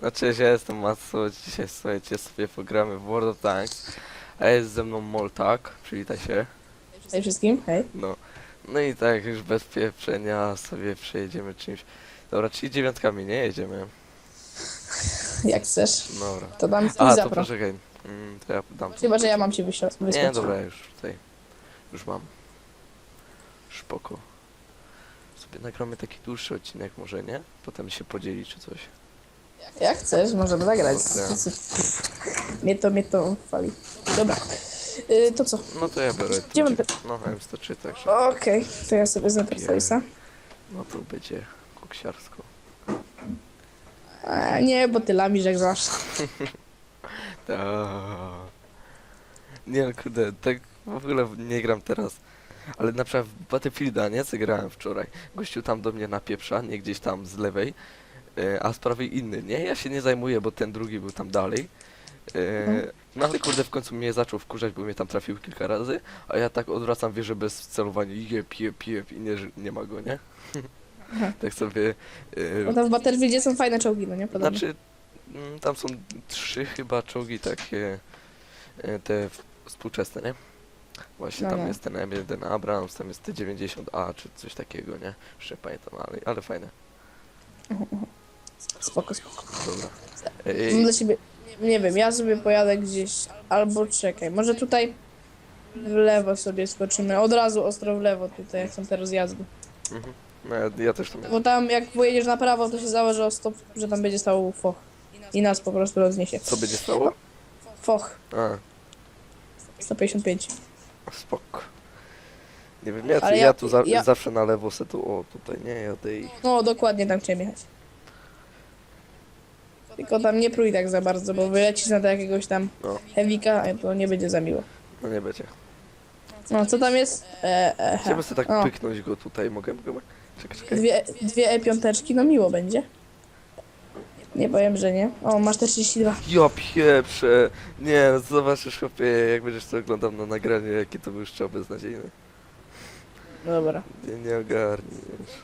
No cześć, ja jestem Matsu, dzisiaj słuchajcie sobie pogramy w World of Tanks, a jest ze mną Moltak, przywitaj się, Hej wszystkim, hej. no. No i tak już bez pieprzenia sobie przejedziemy czymś. Dobra, czyli dziewiątkami nie jedziemy. Jak chcesz. Dobra. To dam A, to zapro. poczekaj. Mm, to ja dam. Chyba, że ja mam ci wyśle- wysłać. Nie, dobra, już tutaj. Już mam. Spoko. Sobie nagramy taki dłuższy odcinek może, nie? Potem się podzieli czy coś. Jak chcesz, możemy zagrać. Mnie to, mnie to fali. Dobra. Y, to co? No to ja biorę. Gdzie mam te- No, M103, także. Okej, to ja sobie wezmę Face'a. No to będzie koksiarsko. A nie, bo ty lamisz jak zawsze. Ta. Nie no kurde, tak w ogóle nie gram teraz. Ale na przykład w Battlefielda, nie? Co grałem wczoraj. Gościu tam do mnie napieprza, nie gdzieś tam z lewej. E, A z prawej inny, nie? Ja się nie zajmuję, bo ten drugi był tam dalej. E, No ale kurde w końcu mnie zaczął wkurzać, bo mnie tam trafił kilka razy, a ja tak odwracam wieżę bez celowania i jeb, jeb, jeb i nie, nie ma go, nie? Tak sobie... e, Bo tam w Battlefieldzie są fajne czołgi, no nie? Podobnie. znaczy, mm, tam są trzy chyba czołgi takie, te współczesne, nie? Właśnie No, tam no. jest ten M1 Abrams, tam jest T90A czy coś takiego, nie? Nie pamiętam, ale, ale fajne. Spoko, spoko. Dobra. Ej, dla ciebie, nie wiem, ja sobie pojadę gdzieś, albo czekaj, może tutaj w lewo sobie skoczymy, od razu ostro w lewo tutaj, jak są te rozjazdy. mhm. no, ja, ja też tam Bo tam jak pojedziesz na prawo, to się założy o stop, że tam będzie stał foch. I nas po prostu rozniesie. Co będzie stało? Foch, A, 155. spoko. Nie wiem, ja, Ale ja, ja- tu za, ja- zawsze na lewo se tu, o tutaj nie jadę i... No dokładnie tam chciałem jechać. Tylko tam nie prój tak za bardzo, bo wylecisz na do jakiegoś tam No, heavika, a to nie będzie za miło. no nie będzie. No, co tam jest? E, e. Chciałbym sobie tak O. pyknąć go tutaj, mogę? mogę? Czekaj, czekaj. Dwie, dwie E5, no miło będzie. Nie powiem, że nie. O, masz też 32. Ja pieprzę! Nie, zobaczysz chłopie, jak będziesz to oglądał na nagraniu, jaki to był szczał beznadziejny. Dobra. Nie, nie ogarniesz.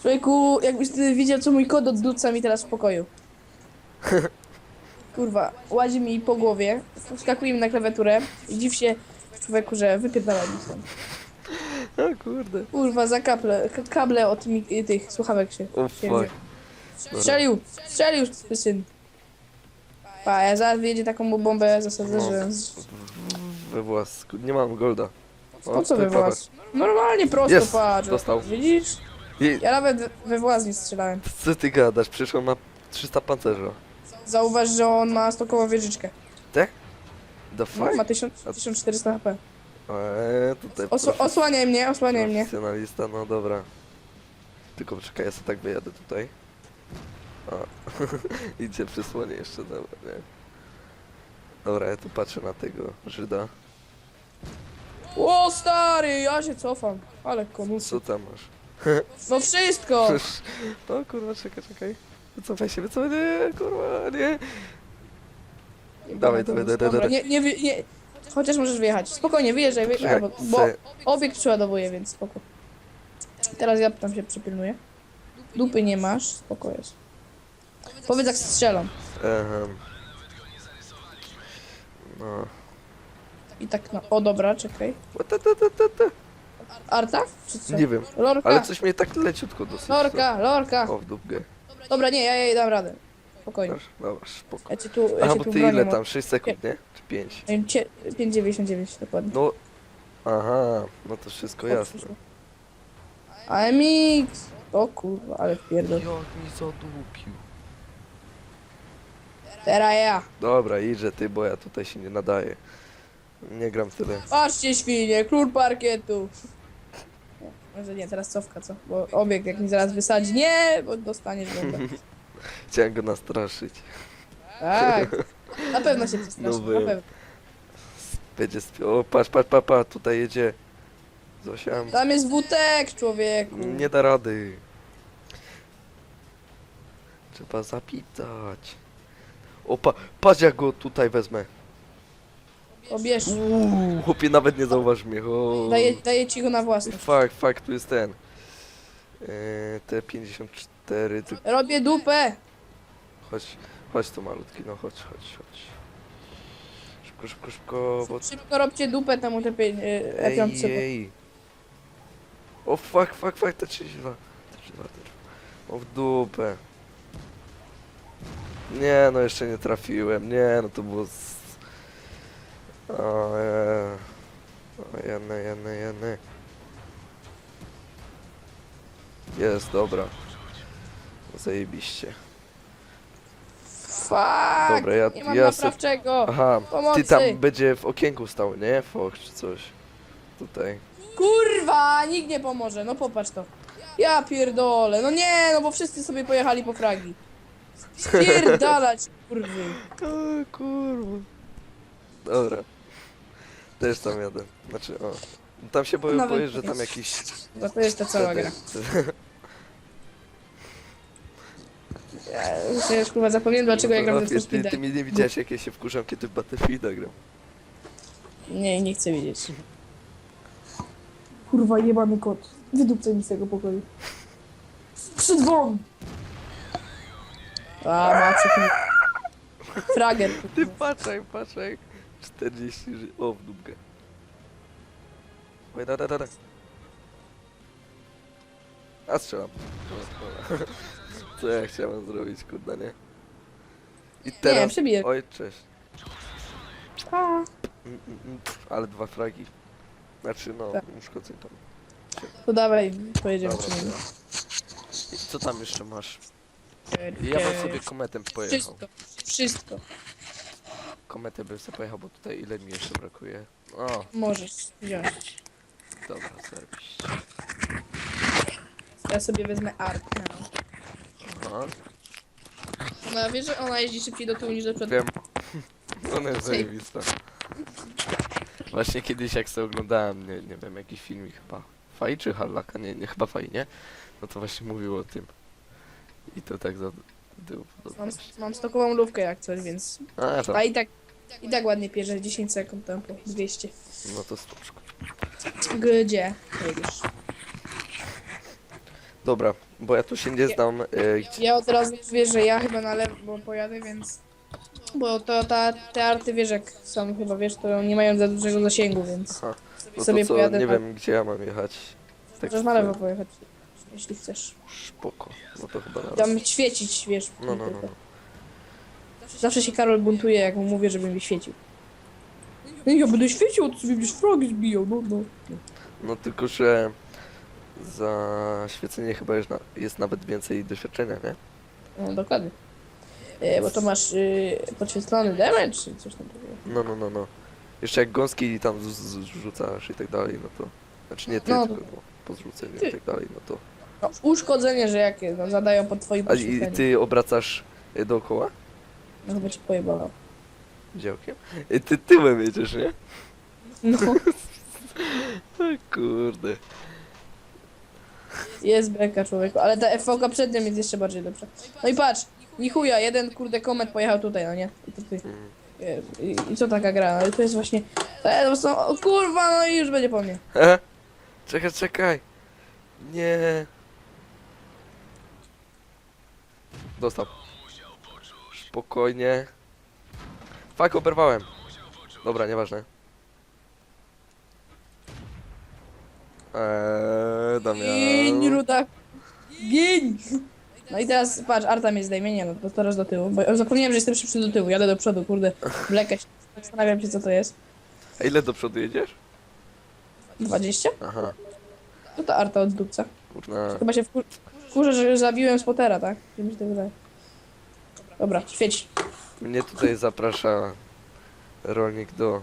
Człowieku, jakbyś ty widział, co mój kod odduca mi teraz w pokoju. Kurwa, łazi mi po głowie, wskakuje mi na klawiaturę i dziw się człowieku, że wypierdala mi stąd. O kurde. Kurwa, za kable, kable od mi, tych słuchawek się, O się fuck. Strzelił! Strzelił, syn. Pa, ja zaraz wyjedzie taką bombę, zasadzę, No. że... We własku. Nie mam golda. Po co we włas? Normalnie prosto Jest, patrz. dostał. Widzisz? I, Ja nawet we włas nie strzelałem. co ty gadasz? Przecież on ma 300 pancerza. Zauważ, że on ma stokową wieżyczkę. Tak? The No, fuck? ma 1000, 1400 HP. Eee, tutaj Osu, osłaniaj mnie, osłaniaj mnie. profesjonalista, no dobra. Tylko czekaj, ja sobie tak wyjadę tutaj. O, idzie przysłonie jeszcze, dobra, nie? Dobra, ja tu patrzę na tego Żyda. O stary, ja się cofam. Ale konusy. Co tam masz? No wszystko! O kurwa, czekaj, czekaj. Wycofaj się, wycofaj, nie, kurwa, nie. Dawaj, dawaj, dawaj, Dobra, dawaj. Nie, nie, wy- nie. Chociaż możesz wyjechać. Spokojnie, wyjeżdżaj, wyjeżdżaj, bo, bo se- obiekt przeładowuje, więc spoko. Teraz ja tam się przypilnuję. Dupy nie masz, spoko jest. Powiedz jak strzelam. Ehem. No. I tak no. O dobra, czekaj. Ta, ta, ta, ta, ta. Arta? Czy co? Nie wiem, Lorka! ale coś mnie tak leciutko dosyć. Lorka, lorka! O, w dupkę. Dobra, nie, ja jej dam radę. Spokojnie. Dobra, dobra, spoko. Ja cię tu, ja Aha, cię bo tu ty bronię, ile tam? 6 sekund, nie? Czy 5? Ej, cie- 5,99 dokładnie. No. Aha, no to wszystko jasne. AMX! O kurwa, ale wpierdol. Jak mi zadupił. Teraz ja. Dobra, idźże ty, bo ja tutaj się nie nadaję. Nie gram tyle. Patrzcie świnie, król parkietu. Może nie, teraz cofka, co? Bo obiekt jak mi zaraz wysadzi. Nie, bo dostaniesz bombę. Chciałem go nastraszyć. Tak. Na pewno się przestraszy, No na pewno. Będzie spi- O, patrz, patrz, patrz, patrz, tutaj jedzie. Zosia, Tam jest wutek, człowieku. nie da rady. Trzeba zapitać. O, pa, patrz jak go tutaj wezmę. Obierz. Uuu, chłopie, nawet nie zauważ mnie. O. Daję, daję ci go na własność. Fakt, fakt, tu jest ten. Eee, T54, ty Robię dupę. chodź, Chodź tu malutki, no chodź, chodź, chodź. Szybko, szybko, szybko, bo... Szybko robcie dupę temu te pie- e, E5. ej. O fuck, fuck, fuck, te 32. Te 32, te 32. O w dupę. Nie, no jeszcze nie trafiłem. Nie, no to było... Z... O, je. o jeny, jeny, jeny. Jest, dobra. Zajebiście. Fuck! Dobra, ja- nie mam ja se- naprawczego. Aha, Pomocy. ty tam będzie w okienku stał, nie? Fox czy coś. Tutaj. Kurwa, nikt nie pomoże, no popatrz to. Ja pierdolę, no nie, no bo wszyscy sobie pojechali po fragi. Spierdalać, kurwy. O kurwa. Dobra. Też tam jadę. Znaczy, o. Tam się boję, Nawet boję że tam jakiś... Bo to jest ta cała gra. Ja już kurwa zapomniałem dlaczego ja gram No, w ten ty, ty, mnie nie widziałeś jak ja się wkurzam, kiedy w Battlefielda gram. Nie, nie chcę wiedzieć. Kurwa, jebany kot. Wydupcaj mi z tego pokoju. Przed won! A, macie Frager. Ty patrzaj, patrzaj. 40 ży... O, w dupkę. Oj, da, da, da, da. A strzelam. Co ja chciałem zrobić, kurda, nie? I teraz... przebiję. Oj, cześć. A, Mm, mm, mm, Ale dwa fragi. Znaczy, no, Tak. uszkodzeń tam. to dawaj, pojedziemy Dobra, przy nim. I co tam jeszcze masz? Ja bym sobie kometem pojechał. Wszystko, wszystko. Kometę bym sobie pojechał, bo tutaj ile mi jeszcze brakuje? O, Możesz wziąć. dobra. Ja sobie wezmę ark. No. Aha, Ona wie, że ona jeździ szybciej do tyłu niż do przodu. wiem. Ona jest zajebista. Właśnie kiedyś jak sobie oglądałem, nie, nie wiem, jakiś filmik chyba. Faj czy Harlaka? Nie, nie, chyba Faj, nie? No to właśnie mówił o tym. I to tak za... Mam, mam stokową lówkę jak coś, więc... A, to, A i tak, i tak ładnie pierze, 10 sekund tempo, 200. no to stłuczko. Gdzie jedziesz? Dobra, bo ja tu się nie znam, e, gdzie... Ja od razu wiesz, że ja chyba na lewo pojadę, więc... Bo to ta, te arty wiesz jak są chyba, wiesz, to nie mają za dużego zasięgu, więc Aha, no sobie to co, pojadę nie na- wiem gdzie ja mam jechać. Tak możesz na lewo pojechać, jeśli chcesz. Spoko, no to chyba na Tam świecić, wiesz. No, no, no, no. Zawsze się Karol buntuje, jak mu mówię, żeby mi świecił. No ja będę świecił, to sobie będziesz fragi zbijał, no, no. No tylko, że za świecenie chyba jest, na, jest nawet więcej doświadczenia, nie? No, dokładnie. E, bo to masz y, podświetlony damage, czy coś tam takiego. No, no, no, no. Jeszcze jak gąski tam z, z, rzucasz i tak dalej, no to... Znaczy nie ty, No, tylko no, po zrzuceniu ty. i tak dalej, no to... No, uszkodzenie, że jakie no, zadają pod twoim A i ty obracasz y, dookoła? No chyba ci pojebało. Działkiem? I ty tyłem jedziesz, nie? No, O kurde. jest beka człowieku, ale ta FVK przed nią jest jeszcze bardziej lepsza. No i patrz, ni chuja, jeden kurde komet pojechał tutaj, no nie? I, to ty. Mm. I, i, I co taka gra? No i to jest właśnie... To jest, są, o kurwa, no i już będzie po mnie. E? Czekaj, czekaj. Nie. Dostał. Spokojnie. Fak, oberwałem. Dobra, nieważne. Eee, Giń, Damian. ruda. Giń! No i teraz, patrz, Arta mnie zdejmie, nie no, to teraz do tyłu, bo zapomniałem, że jestem szybszy do tyłu, jadę do przodu, kurde, wlekę się, zastanawiam się, co to jest. A ile do przodu jedziesz? 20? Aha, To ta Arta od dupca. kurna. Chyba się wkur- wkurzę, że zabiłem spotera, tak? Że mi się tak wydaje. Dobra, świeć. Mnie tutaj zaprasza rolnik do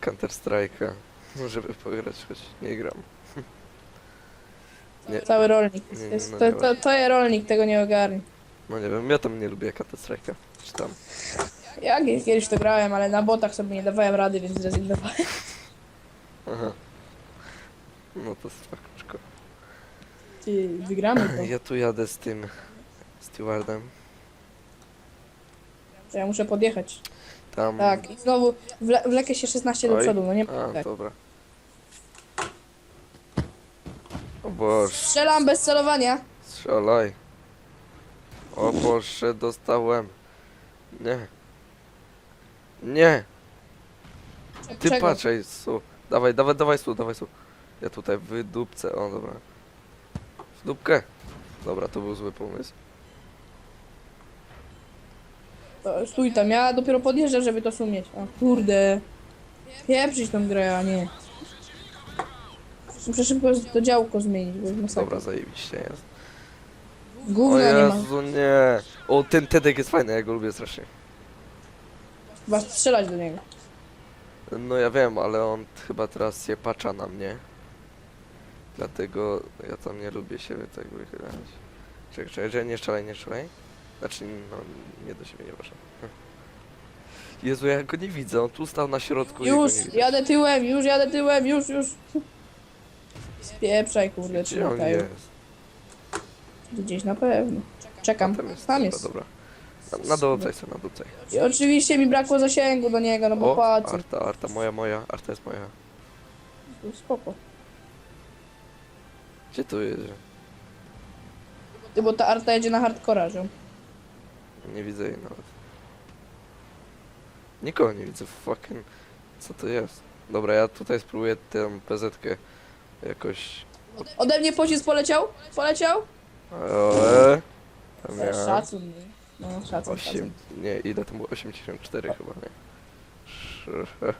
Counter Strike'a, żeby pograć, choć nie gram. Nie, Cały rolnik. Nie, To, nie, jest, no to, nie to, to jest rolnik, tego nie ogarni. no nie wiem, ja tam nie lubię Counter Strike'a. Czy tam? Ja kie- kiedyś to grałem, ale na botach sobie nie dawałem rady, więc zrezygnowałem. Aha. No to spoko. Ty, wygramy to. Ja tu jadę z tym stewardem. To ja muszę podjechać. Tam. Tak, i znowu wle, wlekę się 16 do Oj. przodu, no nie A, tak. dobra. O Boże, Strzelam bez celowania. strzelaj. O Boże, dostałem. Nie. Nie. Ty Czego? patrzaj, su. Dawaj, dawaj, dawaj su, dawaj su. Ja tutaj wydupcę, o dobra. W dupkę. Dobra, to był zły pomysł. To Stój tam, ja dopiero podjeżdżam, żeby to sumieć. O kurde. Pieprzyć tą grę, a nie. Muszę szybko to działko zmienić, bo jest masakra. Dobra, zajebiście jest. O nie ma. Jezu, nie. O, ten Tedek jest fajny, ja go lubię strasznie. Chyba strzelać do niego. No ja wiem, ale on chyba teraz się pacza na mnie. Dlatego ja tam nie lubię siebie tak wychylać. Czekaj, czekaj, czekaj, nie strzelaj, nie strzelaj. Znaczy, no, nie do siebie, nie proszę. Jezu, ja go nie widzę, on tu stał na środku i ja go Już, nie widzę. jadę tyłem, już jadę tyłem, już, już. Spieprzaj, kurde, czy Gdzie on jest? Gdzieś na pewno. Czekam, Tam jest, tam dobra, jest. dobra. Na, na dole sobie, na dole. I oczywiście mi brakło zasięgu do niego, no bo O, patrz. Arta, Arta, moja, moja, Arta jest moja. Spoko. Gdzie tu jest? Ty, bo ta arta jedzie na hardcora, że. Nie widzę jej nawet. Nikogo nie widzę, fucking... Co to jest? Dobra, ja tutaj spróbuję tę PZ-kę jakoś... Ode mnie pocisk poleciał? Poleciał? Eee, tam miałem Szacun. nie? No, szacun, 8... szacun. Nie, ile to było? 84 chyba, nie? Sz-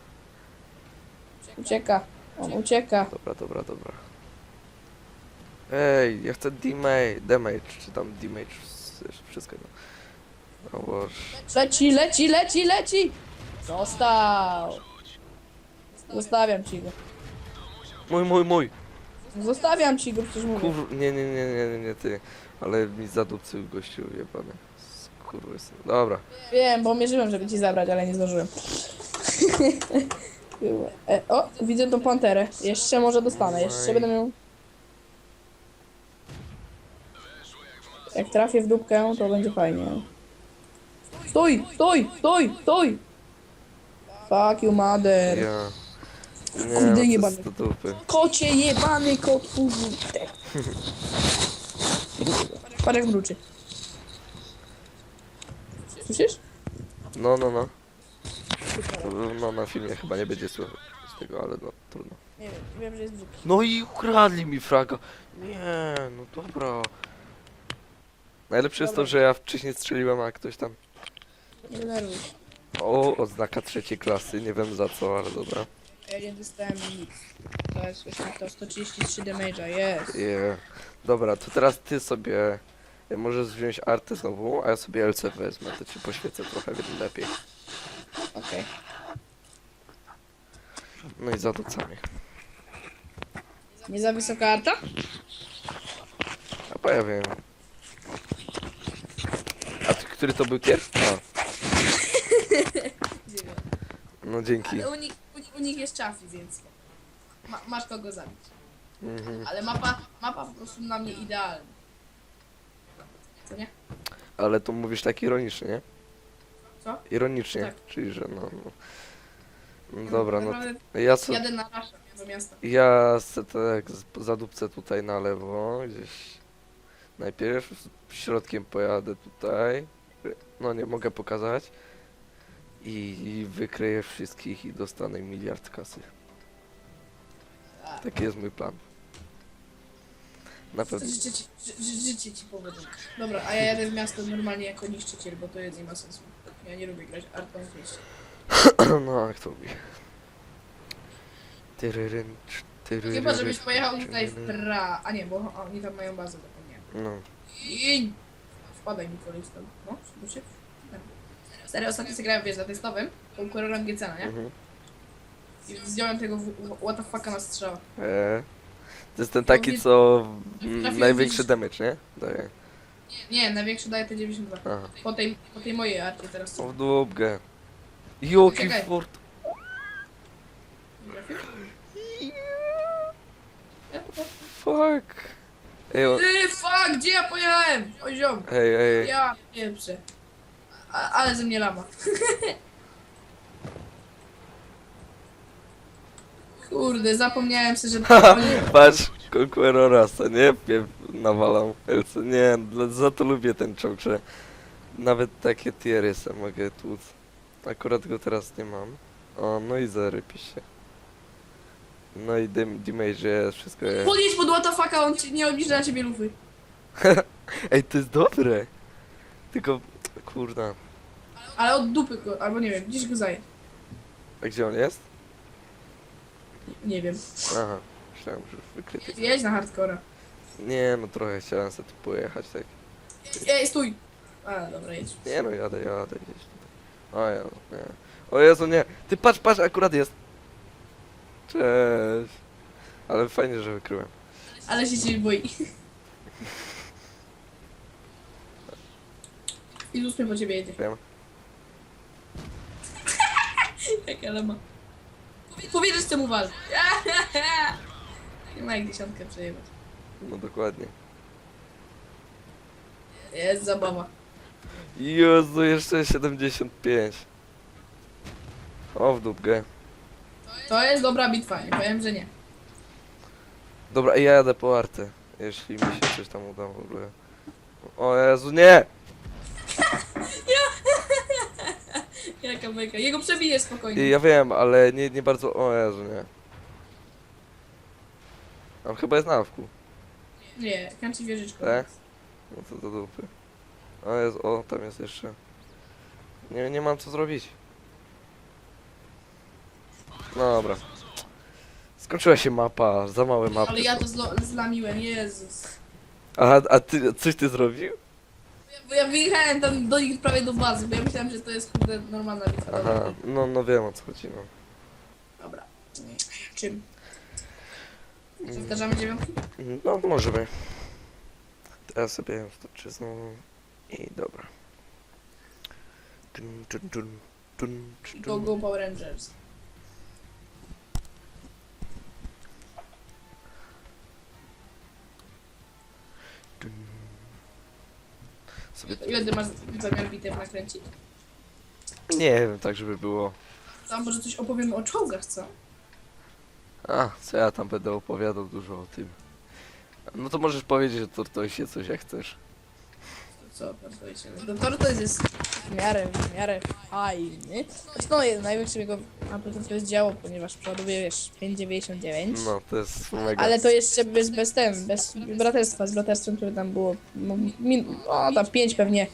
Ucieka. On ucieka. Dobra, dobra, dobra. Ej, ja chcę damage, damage, czy tam damage, wsz- wszystko jedno. O Boże. Leci, leci, leci, leci! Został. Zostawiam ci go. Mój, mój, mój! Zostawiam ci go, przecież mówię. Kur... Nie, nie, nie, nie, nie, nie, ty. Ale mi zadupcył gościu, jebany. Skurwysyn. Dobra. Wiem, bo mierzyłem, żeby ci zabrać, ale nie zdążyłem. Kurwa. e, o, widzę tą panterę. Jeszcze może dostanę, jeszcze będę miał... Jak trafię w dupkę, to będzie fajnie. Stój, stój, stój, stój! Fuck you, mother. Ja... Nie, Kurde, no to jebany. jest do dupy. Kocie jebany kot, kurde. Patrz jak mruczy. Słyszysz? No, no, no. No, na filmie chyba nie będzie słychać z tego, ale no, trudno. Nie wiem, wiem, że jest brzydki. No i ukradli mi fraga. Nie, no dobra. Najlepsze jest to, że ja wcześniej strzeliłem, a ktoś tam... Nie denerwuj się. O, odznaka trzeciej klasy, nie wiem za co, ale dobra. Ja nie dostałem nic. To jest właśnie to 133 damage'a, jest. Yeah. Dobra, to teraz ty sobie e, możesz wziąć artę znowu, a ja sobie LC wezmę, to ci poświecę trochę lepiej. Okej. No i zadocamy. Nie za wysoka arta? A pojawię. A ty, który to był tier? A. No dzięki. Ale u nich, u, nich- u nich jest Chafi, więc ma, masz kogo zabić. Mhm. Ale mapa, mapa po prostu na mnie idealna. Co nie? Ale to mówisz tak ironicznie, nie? Co? Ironicznie, Tak. czyli że no... no. no dobra, no Naprawdę ja co... Jadę na Rasha do miasta. Ja se tak z- zadupcę tutaj na lewo, gdzieś najpierw, środkiem pojadę tutaj, no nie mogę pokazać i, i wykryję wszystkich i dostanę miliard kasy. Tak. Taki jest mój plan. Na pewno. Życzę ci, ży, ży, ci. Dobra, a ja jadę w miasto normalnie jako niszczyciel, bo to jest nie ma sensu. Ja nie lubię grać artą w mieście. No, jak to mówi. Tyryryn, cz- tyryryn, Chyba, żebyś pojechał tutaj w tyryryn. pra... A nie, bo oni tam mają bazę, zapomniałem. No, Iń! Wpadaj mi kolej stąd. No, się... Stary, ostatnio zagrałem, wiesz, na testowym, konkurorem GC, nie? mhm. I zdjąłem tego w- w- what the fucka na strzała. Eee. To jest ten taki, co mm, największy damage, nie? Daje. Nie, największy daje te 92. Aha. Po tej, po tej mojej arcie teraz. O w dupkę. Joki Czekaj. fort. Fuck. Ej, o, Ty, fuck, gdzie ja pojechałem? Poziom. ej, ej. Ja pieprzę. A, ale ze mnie lama. Kurde, zapomniałem sobie, że. Patrz, Conquerora, co nie? Pie- nawalam LC. Nie, dla- za to lubię ten czołg, że Nawet takie tiery se mogę tłuc. Akurat go teraz nie mam. O, no i zarypi się. No i dim- damage jest, wszystko jest. Podjedź pod WTF, on ci nie obniży na ciebie lufy. Ej, to jest dobre! Tylko, kurna. Ale od dupy go, albo nie wiem, gdzieś go zaje. A gdzie on jest? Nie wiem. Aha, myślałem, że już wykryty. Jedź na hardcora. Nie, no trochę chciałem sobie tu pojechać, tak. Ej, stój! A, dobra, jedź. Nie no, jadę, jadę gdzieś tutaj. O Jezu, nie. O Jezu, nie. Ty patrz, patrz, akurat jest. Cześć. Ale fajnie, że wykryłem. Ale się ciebie boi. I ósmy po ciebie jedzie. Wiem. Jak lema. Powiedziesz, co mu waży. Nie ma jak dziesiątkę przejebać. No dokładnie. Jest zabawa. Jezu, jeszcze 75. O, w dupkę. To jest dobra bitwa, nie powiem, że nie. Dobra, ja jadę po artę. Jeśli mi się coś tam uda w ogóle. O Jezu, nie! Jaka beka. Jego przebijesz spokojnie. Ja wiem, ale nie, nie bardzo... O Jezu, nie. On chyba jest na awku. Nie, kanci wieżyczką. Tak? No to do dupy. O jest, o, tam jest jeszcze. Nie, nie mam co zrobić. No dobra. Skończyła się mapa, za małe mapy. Ale ja to zlo- zlamiłem, Jezus. A, a ty, coś ty zrobił? Bo ja wyjechałem tam do nich prawie do bazy, bo ja myślałem, że to jest kurde normalna bitwa. Aha, no, no wiem o co chodzi, no. Dobra. Czym? Powtarzamy dziewiątki? No, możemy. Teraz sobie wtoczę znowu. I dobra. Dun, dun, dun, dun, dun, Go, go Power Rangers. Sobie ty masz zamiar bitew nakręcić? Nie wiem, tak żeby było. Tam może coś opowiemy o czołgach, co? A, co ja tam będę opowiadał dużo o tym. No to możesz powiedzieć, że to, to się coś jak chcesz. Co, powiecie? No jest w miarę, w miarę fajny. Znaczy, no, jest największym jego pewno to jest działo, ponieważ przoduje, wiesz, 5,99. No, to jest mega. Ale to jeszcze bez, bez ten, bez braterstwa, z braterstwem, które tam było, no, min, o tam 5 pewnie,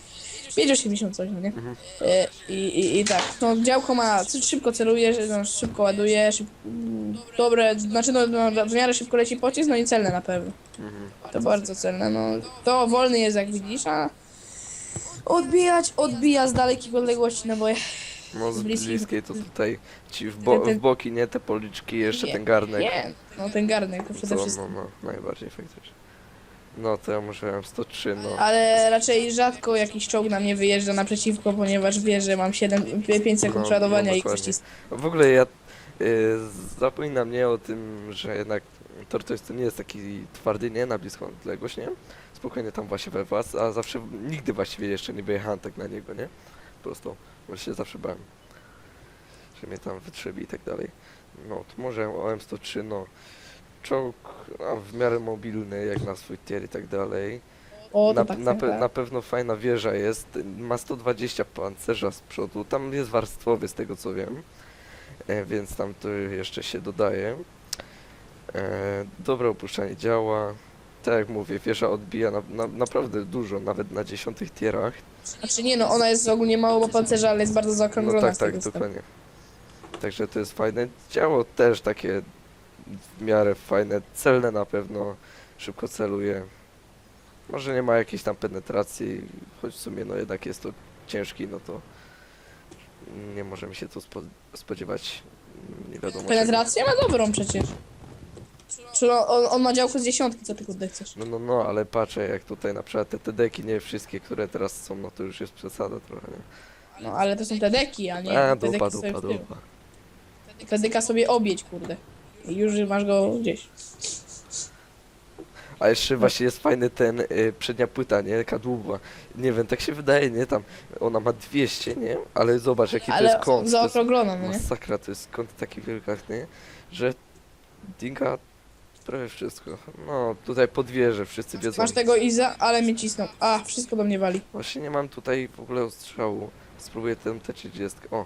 5,80 coś, no nie? Mhm. E, I, i, I tak, no działko ma, szybko celuje, no, szybko ładuje, szyb, mm, dobre, znaczy no, no w miarę szybko leci pocisk, no i celne na pewno. Mhm. To bardzo celne, no. To wolny jest jak widzisz, a odbijać, odbija z dalekiej odległości naboje. No z bliskiej- bliskiej to tutaj ci w, bo, w boki, nie te policzki, jeszcze Nie, ten garnek. Nie, no ten garnek to przede Co, wszystkim. no, no, najbardziej faktycznie. No to ja muszę miałem 103, no. Ale raczej rzadko jakiś czołg na mnie wyjeżdża naprzeciwko, ponieważ wie, że mam 7, 5 sekund No, przeładowania no, i dokładnie. przycisk. W ogóle ja y, zapominam nie o tym, że jednak Tortoise to nie jest taki twardy, nie? Na bliską odległość, nie? Spokojnie tam właśnie we was, a zawsze, nigdy właściwie jeszcze nie wyjechałem tak na niego, nie? Po prostu, się zawsze bałem, że mnie tam wytrzebi i tak dalej. No, to może OM103, no, czołg no, w miarę mobilny, jak na swój tier i tak dalej. O, to Na, tak, na, pe, tak. na pewno fajna wieża jest, ma 120 pancerza z przodu, tam jest warstwowy z tego co wiem, e, więc tam to jeszcze się dodaje. E, dobre opuszczanie działa, tak jak mówię, wieża odbija na, na, naprawdę dużo, nawet na dziesiątych tierach. Znaczy nie no, ona jest ogólnie mało ma pancerza, ale jest bardzo No zaokrąglona tak, z tak, wstępu. dokładnie. Także to jest fajne. Działo też takie w miarę fajne, celne na pewno, szybko celuje. Może nie ma jakiejś tam penetracji, choć w sumie no jednak jest to ciężki, no to nie możemy się tu spo spodziewać nie wiadomo. Penetrację ma dobrą przecież. On, on, ma działko z dziesiątki, co ty kurde chcesz? No, no, no, ale patrzę jak tutaj na przykład te TD-ki, nie wszystkie, które teraz są, no to już jest przesada trochę, nie? No ale to są te deki, a nie A, te dupa, deki sobie dupa, w tył. dupa. Te deka sobie obieć, kurde. I już masz go gdzieś. A jeszcze właśnie jest fajny ten y, przednia płyta, nie? Kadłuba. Nie wiem, tak się wydaje, nie? Tam ona ma 200, nie? Ale zobacz jaki to Ale jest kąt. To jest no nie? masakra, to jest kąt taki wielgachny, że Dinka prawie wszystko. No, tutaj pod wieżę wszyscy wiedzą. Masz tego Iza, ale mnie cisną. A, wszystko do mnie wali. Właśnie nie mam tutaj w ogóle ostrzału. Spróbuję tę T30. O.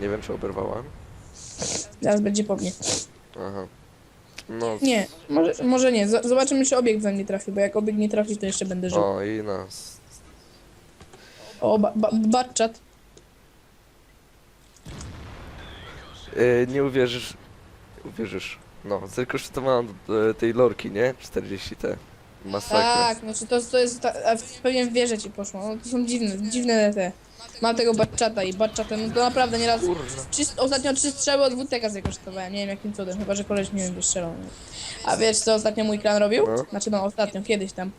Nie wiem, czy oberwałam. Zaraz będzie po mnie. Aha. No. Nie, może, może nie. Z- Zobaczymy, czy obiekt we mnie trafi, bo jak obiekt nie trafi, to jeszcze będę żył. O, i nas. O, ba ba Batchat. Yy, nie uwierzysz. Uwierzysz. No, zrekosztowałem e, tej lorki, nie? 40T. Masakra. Tak, znaczy to, to jest, ta, a w- wieżę ci poszło. No, to są dziwne, dziwne te. Mam tego Batchata i Batchata, no to naprawdę nieraz... Kurwa. Trzy, ostatnio trzy strzały od WTK zakosztowałem, nie wiem jakim cudem, chyba że koleś nie wiem wystrzelał. A wiesz co ostatnio mój klan robił? No. Znaczy no ostatnio, kiedyś tam.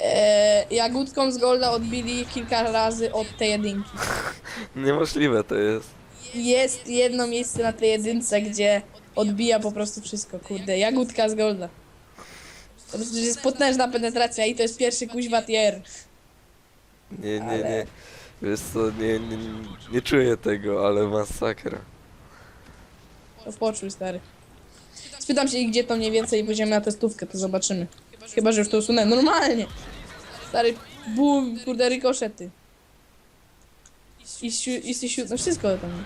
Eee, jagódką z Golda odbili kilka razy od tej jedynki. Niemożliwe to jest. Jest jedno miejsce na tej jedynce, gdzie odbija po prostu wszystko, kurde. Jagódka z Golda. To jest- jest potężna penetracja i to jest pierwszy kuźwa tier. Nie, nie, nie. Wiesz co, nie, nie, nie czuję tego, ale masakra. To poczuj, stary. Spytam się, gdzie to mniej więcej i pójdziemy na testówkę, to zobaczymy. Chyba, że już to usunę. Normalnie! Stary, bum, kurde, rykoszety. I siu, i siu, no wszystko tam.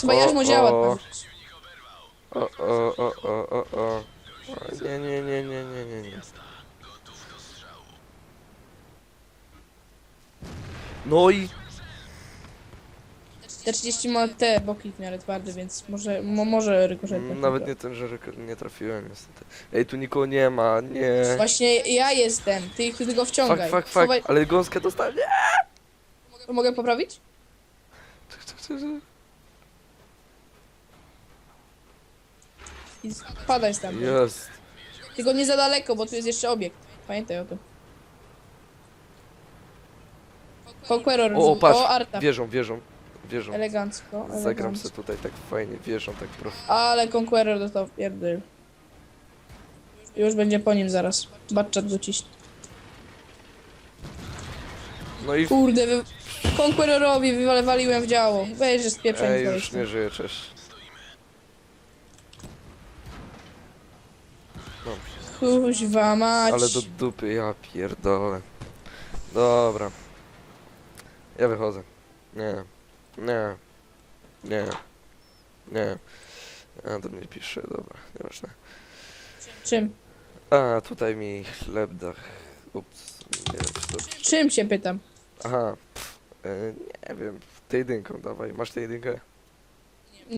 Chyba jarzmo działa. o. O, o, o, o, o, o. O, Nie, nie, nie, nie, nie, nie, nie. No i Te 30 ma te boki w miarę twarde, więc może, mo, może rykoszety. mm, nawet nie ten, że nie trafiłem niestety. Ej, tu nikogo nie ma, nie. Właśnie ja jestem, ty ich tylko wciągaj. fuck, fuck, Schowaj- ale gąskę dostałem, nie! Mogę poprawić? I spadaj tam. Jest. Tylko nie za daleko, bo tu jest jeszcze obiekt. Pamiętaj o tym. Conqueror. O, patrz, o Arta. wierzą, wierzą, wierzą. Elegancko, Zagram elegancko. sobie tutaj tak fajnie, wierzą, tak prosto. Ale Conqueror dostał pierdol. Już będzie po nim zaraz. Batchat go ciśnie. No i Kurde, wy... Conquerorowi wywaliłem w działo. Weź, że spieprzaj Ej, już nie żyję, cześć. No, Kuźwa mać. ale do dupy, ja pierdolę. Dobra. Ja wychodzę. Nie. Nie. Nie. Nie. A do mnie pisze, dobra, nieważne. Czym? A, tutaj mi chleb dach. Ups, nie wiem czy to... Czym się pytam? Aha, pff, e, nie wiem, tę jedynką dawaj, masz tę jedynkę?